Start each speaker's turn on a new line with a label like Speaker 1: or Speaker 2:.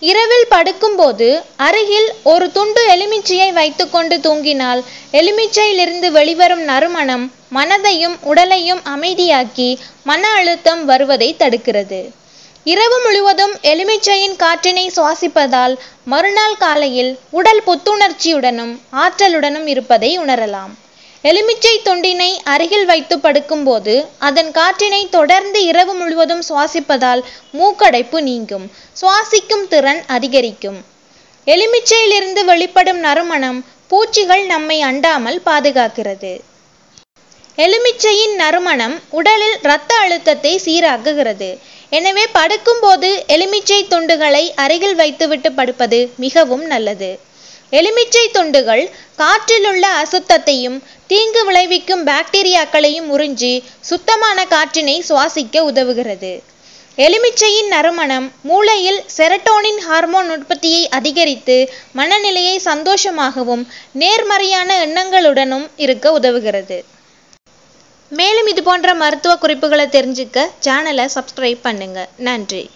Speaker 1: இரவில் படுக்கும்போது அருகில் ஒரு துண்டு எலுமிச்சையை வைத்துக்கொண்டு தூங்கினால் எலுமிச்சையிலிருந்து வெளிவரும் நறுமணம் மனதையும் உடலையும் அமைதியாக்கி மன அழுத்தம் வருவதை தடுக்கிறது. இரவு முழுவதும் எலுமிச்சையின் காற்றினை சுவாசிப்பதால் மறுநாள் காலையில் உடல் புத்துணர்ச்சியுடனும் ஆற்றலுடனும் இருப்பதை உணரலாம். எலுமிச்சை துண்டினை அருகில் வைத்து படுக்கும்போது அதன் காற்றினை தொடர்ந்து இரவு முழுவதும் சுவாசிப்பதால் மூக்கடைப்பு நீங்கும். சுவாசிக்கும் திறன் அதிகரிக்கும். எலுமிச்சையிலிருந்து வெளிப்படும் நறுமணம் பூச்சிகள் நம்மை அண்டாமல் பாதுகாக்கிறது. எலுமிச்சையின் நறுமணம் உடலில் இரத்த அழுத்தத்தை சீராக்குகிறது. எனவே படுக்கும்போது எலுமிச்சை துண்டுகளை அருகில் வைத்துவிட்டு படுப்பது மிகவும் நல்லது. எலுமிச்சை துண்டுகள் காற்றிலுள்ள அசுத்தத்தையும் தீங்கு விளைவிக்கும் பாக்டீரியாக்களையும் உறிஞ்சி சுத்தமான காற்றினை சுவாசிக்க உதவுகிறது. எலுமிச்சையின் நறுமணம் மூளையில் செரட்டோனின் ஹார்மோன் உற்பத்தியை அதிகரித்து மனநிலையை சந்தோஷமாகவும் நேர்மறையான எண்ணங்களுடனும் இருக்க உதவுகிறது. மேலும் இது போன்ற மருத்துவ குறிப்புகளை தெரிஞ்சுக்க சேனலை சப்ஸ்கிரைப் பண்ணுங்க. நன்றி.